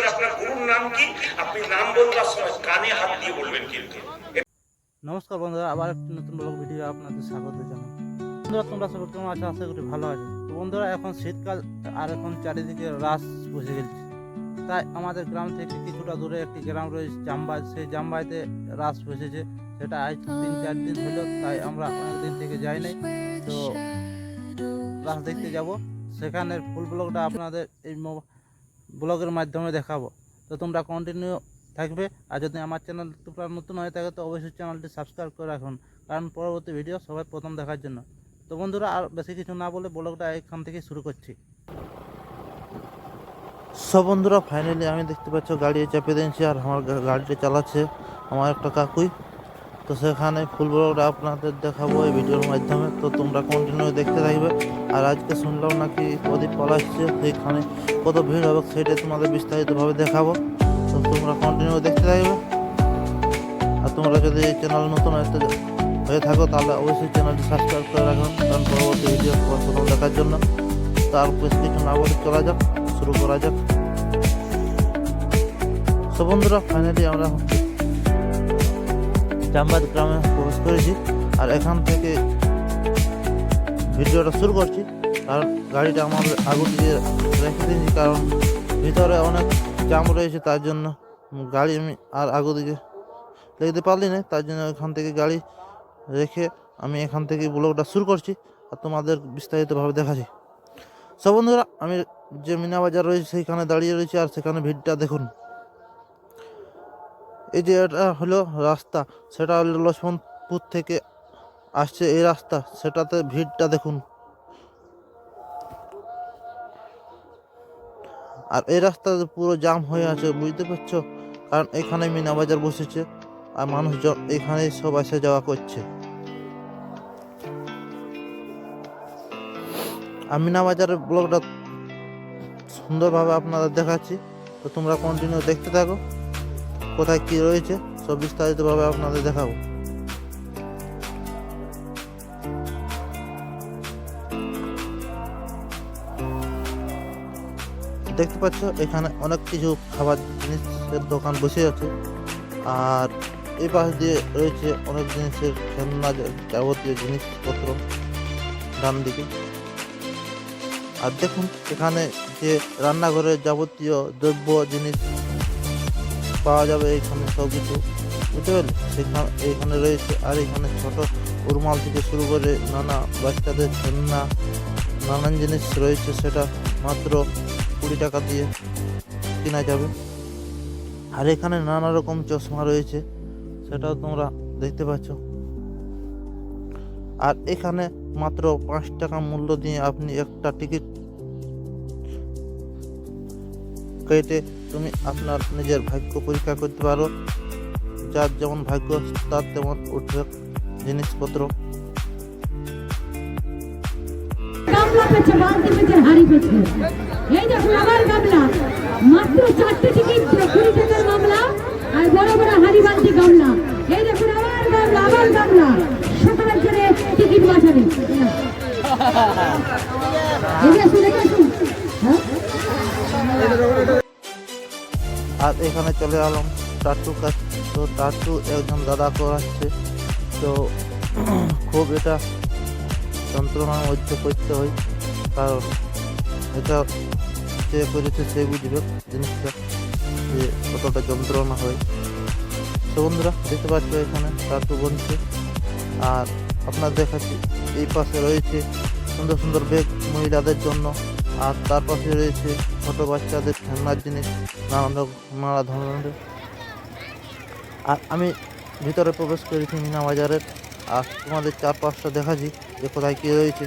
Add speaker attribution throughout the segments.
Speaker 1: করে আপনার গুরুর নাম কি? আপনি নাম বলবার সময় কানে হাত দিয়ে বলবেন কিন্তু।
Speaker 2: নমস্কার বন্ধুরা, আবার একটি নতুন ব্লগ ভিডিও আপনাদের স্বাগত জানাই। বন্ধুরা, তোমরা সবাই কেমন আছো? আশা করি ভালো আছো। তো বন্ধুরা, এখন শীতকাল আর এখন চারিদিকে রাস বসে গেছে। তাই আমাদের গ্রাম থেকে কিছুটা দূরে একটি গ্রাম রয়েছে জামবাই। সেই জামবাইতে রাস বসেছে। সেটা আজ তিন, চার দিন হলো, তাই আমরা অনেক দিন থেকে যাই নাই। তো রাস দেখতে যাব। সেখানের ফুল ব্লগটা আপনাদের এই ব্লগের মাধ্যমে দেখাবো। তো তোমরা কন্টিনিউ থাকবে। আর যদি আমার চ্যানেল তোমরা নতুন হয়ে থাকে, তো অবশ্যই চ্যানেলটি সাবস্ক্রাইব করে রাখুন। কারণ পরবর্তী ভিডিও সবাই প্রথম দেখার জন্য। তো বন্ধুরা, আর বেশি কিছু না বলে ব্লগটা এখান থেকে শুরু করছি। সব বন্ধুরা ফাইনালি আমি দেখতে পাচ্ছ, গাড়ি চাপিয়ে দিয়েছি আর আমার গাড়িটা চালাচ্ছে আমার একটা কাকুই। তো সেখানে ফুল ব্লগটা আপনাদের দেখাবো এই ভিডিওর মাধ্যমে। তো তোমরা কন্টিনিউ দেখতে থাকবে। আর আজকে শুনলাম নাকি প্রদীপ পলাশছে সেইখানে কত ভিড় হবে সেটা তোমাদের বিস্তারিতভাবে দেখাবো। তো তোমরা কন্টিনিউ দেখতে থাকবে। আর তোমরা যদি এই চ্যানেল নতুন হতে হয়ে থাকো, তাহলে অবশ্যই চ্যানেলটি সাবস্ক্রাইব করে রাখুন কারণ পরবর্তী ভিডিও প্রথম দেখার জন্য। তার বেশ কিছু না বলে চলা যাক, শুরু করা যাক। তো বন্ধুরা ফাইনালি আমরা জামবাদ গ্রামে প্রবেশ করেছি, আর এখান থেকে ভিডিওটা শুরু করছি কারণ গাড়িটা আমাদের আগুন দিয়ে রেখে দিয়েছি, কারণ ভিতরে অনেক জাম রয়েছে, তার জন্য গাড়ি আমি আর আগু দিকে লেগতে পারলি না, তার জন্য এখান থেকে গাড়ি রেখে আমি এখান থেকে ব্লগটা শুরু করছি, আর তোমাদের বিস্তারিতভাবে দেখাচ্ছি। সব বন্ধুরা, আমি যে মিনা বাজার রয়েছে, সেইখানে দাঁড়িয়ে রয়েছি, আর সেখানে ভিড়টা দেখুন। এই যে এটা হলো রাস্তা, সেটা হলো লক্ষ্মণপুর থেকে আসছে এই রাস্তা, সেটাতে ভিড়টা দেখুন। আর এই রাস্তা পুরো জাম হয়ে আছে, বুঝতে পারছ? কারণ এখানে মিনা বাজার বসেছে, আর মানুষজন এখানে সব আসা যাওয়া করছে। আর মিনা বাজারের ব্লগটা সুন্দরভাবে আপনাদের দেখাচ্ছি, তো তোমরা কন্টিনিউ দেখতে থাকো। কোথায় কি রয়েছে, সব বিস্তারিতভাবে আপনাদের দেখাবো। দেখতে পাচ্ছ, এখানে অনেক কিছু খাবার জিনিসের দোকান বসে আছে। আর এই পাশ দিয়ে রয়েছে অনেক জিনিসের খেলনা যাবতীয় জিনিসপত্র ডান দিকে আর দেখুন, এখানে যে রান্নাঘরের যাবতীয় দ্রব্য, জিনিস পাওয়া যাবে এখানে সব কিছু। বুঝতে পারলে? সেখানে এখানে রয়েছে, আর এখানে ছোট উরমাল থেকে শুরু করে নানা বাচ্চাদের খেলনা, নানান জিনিস রয়েছে সেটা মাত্র কুড়ি টাকা দিয়ে কেনা যাবে। আর এখানে নানা রকম চশমা রয়েছে, সেটাও তোমরা দেখতে পাচ্ছ। আর এখানে মাত্র পাঁচ টাকা মূল্য দিয়ে আপনি একটা টিকিট কেটে তুমি আপনার নিজের ভাগ্য পরীক্ষা করতে পারো। যার যেমন ভাগ্য, তার তেমন উঠবে জিনিসপত্র।
Speaker 3: মাত্র চারটে টিকিট কুড়ি টাকার মামলা আর বড় বড় হাড়ি বালতি
Speaker 2: এখানে চলে এলাম টাটু কাজ তো টাটু একজন দাদা করাচ্ছে তো খুব এটা যন্ত্রণার মধ্যে করতে হয়, কারণ এটা যে করেছে সে বুঝবে জিনিসটা, যে কতটা যন্ত্রণা হয়। তো বন্ধুরা, দেখতে পাচ্ছ এখানে টাটু বনছে, আর আপনার দেখাচ্ছি, এই পাশে রয়েছে সুন্দর সুন্দর ব্যাগ মহিলাদের জন্য, আর তার পাশে রয়েছে ছোট বাচ্চাদের খেলনার জিনিস রকম, নানা ধরনের। আর আমি ভিতরে প্রবেশ করেছি মিনা বাজারের। আর তোমাদের চার পাঁচটা দেখাচ্ছি যে কোথায় কী রয়েছে।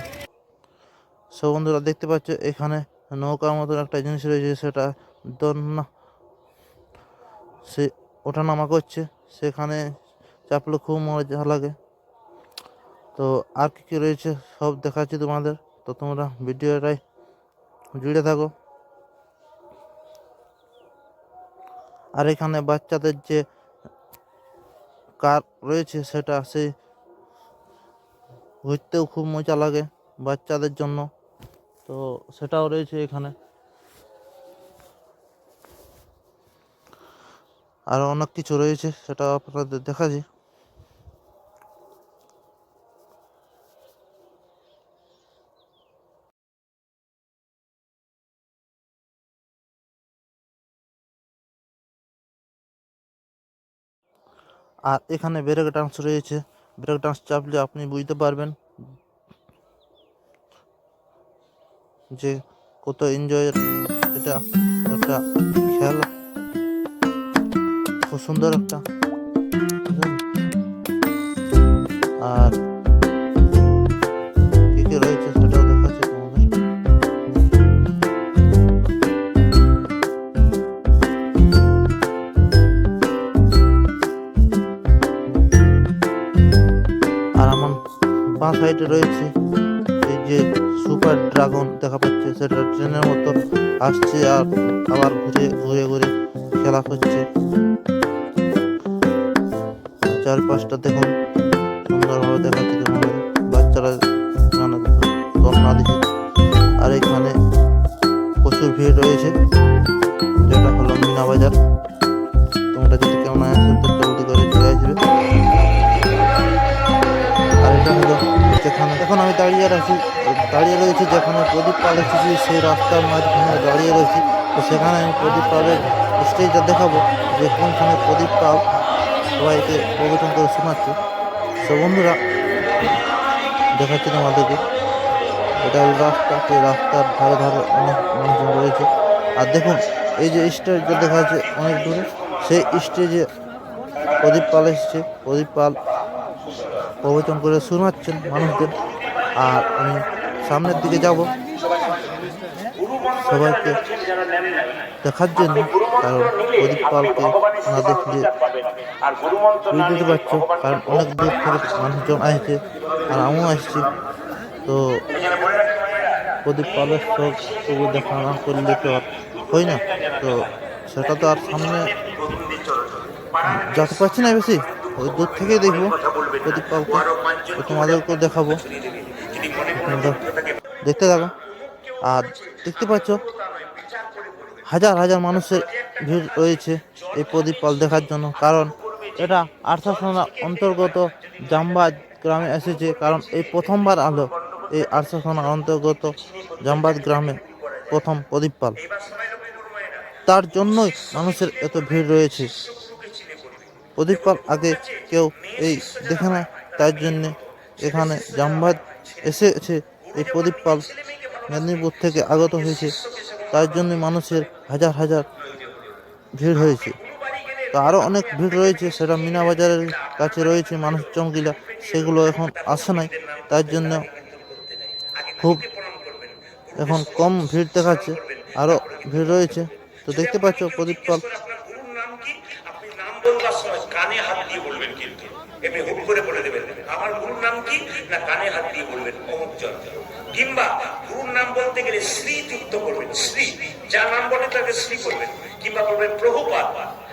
Speaker 2: সব বন্ধুরা, দেখতে পাচ্ছ, এখানে নৌকার মতন একটা জিনিস রয়েছে, সেটা দন্না সে ওঠানামা করছে, সেখানে চাপলে খুব মজা লাগে। তো আর কী কী রয়েছে, সব দেখাচ্ছি তোমাদের। তো তোমরা ভিডিওটাই জুড়ে থাকো। আর এখানে বাচ্চাদের যে কার রয়েছে সেটা সেই ঘুরতেও খুব মজা লাগে বাচ্চাদের জন্য। তো সেটাও রয়েছে এখানে। আর অনেক কিছু রয়েছে সেটা আপনাদের দেখাচ্ছি। আর এখানে ব্রেক ডান্স রয়েছে। ব্রেক ডান্স চাপলে আপনি বুঝতে পারবেন যে কত এনজয়ের এটা একটা খেলা। খুব সুন্দর একটা। আর সাইডে রয়েছে। এই যে সুপার ড্রাগন দেখা পাচ্ছে, সেটা ট্রেনের মতো আসছে আর আবার ঘুরে ঘুরে ঘুরে খেলা করছে চারপাশটা দেখুন, সুন্দরভাবে দেখাচ্ছে বাচ্চারা না দিকে আর এখানে প্রচুর ভিড় রয়েছে। যেটা হলো মিনা বাজার। দাঁড়িয়ে আছি দাঁড়িয়ে রয়েছি যেখানে প্রদীপ পাল এসেছি, সেই রাস্তার মাঝখানে দাঁড়িয়ে রয়েছি। তো সেখানে আমি প্রদীপ পালের স্টেজটা দেখাবো যে কোনখানে প্রদীপ পাল সবাইকে প্রবচন করে শোনাচ্ছে। তো বন্ধুরা, দেখাচ্ছি তোমাদেরকে। এটা রাস্তা সেই রাস্তার ধারে ধারে অনেক মানুষজন রয়েছে। আর দেখুন, এই যে স্টেজটা দেখা যাচ্ছে অনেক দূরে, সেই স্টেজে প্রদীপ পাল এসেছে। প্রদীপ পাল প্রবচন করে শোনাচ্ছেন মানুষদের। আর আমি সামনের দিকে যাব। সবাইকে দেখার জন্য, কারণ প্রদীপ পালকে না দেখলে বুঝতে পারছ, কারণ অনেক দূর থেকে মানুষজন আসছে আর আমিও আসছি। তো প্রদীপ পালের সব তবু দেখা না করলে তো আর হয় না। তো সেটা তো আর সামনে যাতে পারছি না বেশি, ওই দূর থেকেই দেখব। প্রদীপ পালকে তোমাদেরকেও দেখাবো। দেখতে থাকো। আর দেখতে পাচ্ছ, হাজার হাজার মানুষের ভিড় রয়েছে এই প্রদীপ পাল দেখার জন্য। কারণ এটা আর্থা থানা অন্তর্গত জামবাজ গ্রামে এসেছে। কারণ এই প্রথমবার আলো এই আর্থা থানার অন্তর্গত জামবাজ গ্রামে প্রথম প্রদীপ পাল। তার জন্যই মানুষের এত ভিড় রয়েছে। প্রদীপ পাল আগে কেউ এই দেখে না তার জন্যে এখানে জামবাজ এসেছে এই প্রদীপ পাল মেদিনীপুর থেকে আগত হয়েছে। তার জন্য মানুষের হাজার হাজার ভিড় হয়েছে। তো আরও অনেক ভিড় রয়েছে, সেটা মিনা বাজারের কাছে রয়েছে, মানুষ চমকিলা, সেগুলো এখন আসে নাই। তার জন্য খুব এখন কম ভিড় দেখাচ্ছে আরও ভিড় রয়েছে। তো দেখতে পাচ্ছ প্রদীপ পাল
Speaker 1: গুরুর নাম কি আপনি নাম বলবার সময় কানে হাত দিয়ে বলবেন কিন্তু এমনি হুট করে বলে দেবেন, আমার গুরুর নাম কি? না, কানে হাত দিয়ে বলবেন অমুক কিংবা গুরুর নাম বলতে গেলে শ্রী যুক্ত করবেন, শ্রী। যা নাম বলে তাকে শ্রী করবেন। কিংবা বলবেন প্রভুপাত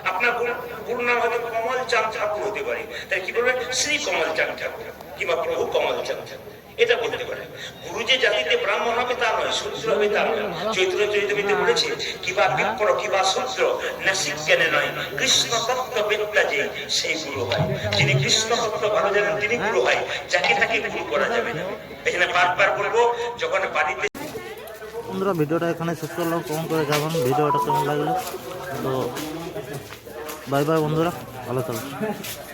Speaker 1: আপনার গুরু, গুরুর নাম হয়তো কমল চাঁদ ঠাকুর হতে পারে। তাই কি বলবেন? শ্রী কমল চাঁদ ঠাকুর। কিংবা প্রভু কমল চাঁদ ঠাকুর। এটা বলতে পারে। গুরু যে জাতিতে ব্রাহ্মণ হবে তা নয়, শূদ্র হবে তা নয়। চৈত্র চৈতবিতে বলেছে, কিবা বিপ্র কিবা শূদ্র, নাসিক জ্ঞানে নয়। কৃষ্ণ তত্ত্ব বেত্তা যে, সেই গুরু হয়। যিনি কৃষ্ণ তত্ত্ব ভালো জানেন, তিনি গুরু হয়। যাকে তাকে গুরু করা যাবে না। এখানে বারবার বলব, যখন বাড়িতে
Speaker 2: বন্ধুরা, ভিডিওটা এখানে শেষ করলাম। কমেন্ট করে যাবেন, ভিডিওটা কেমন লাগল? তো, বাই বাই বন্ধুরা, ভালো থাকবেন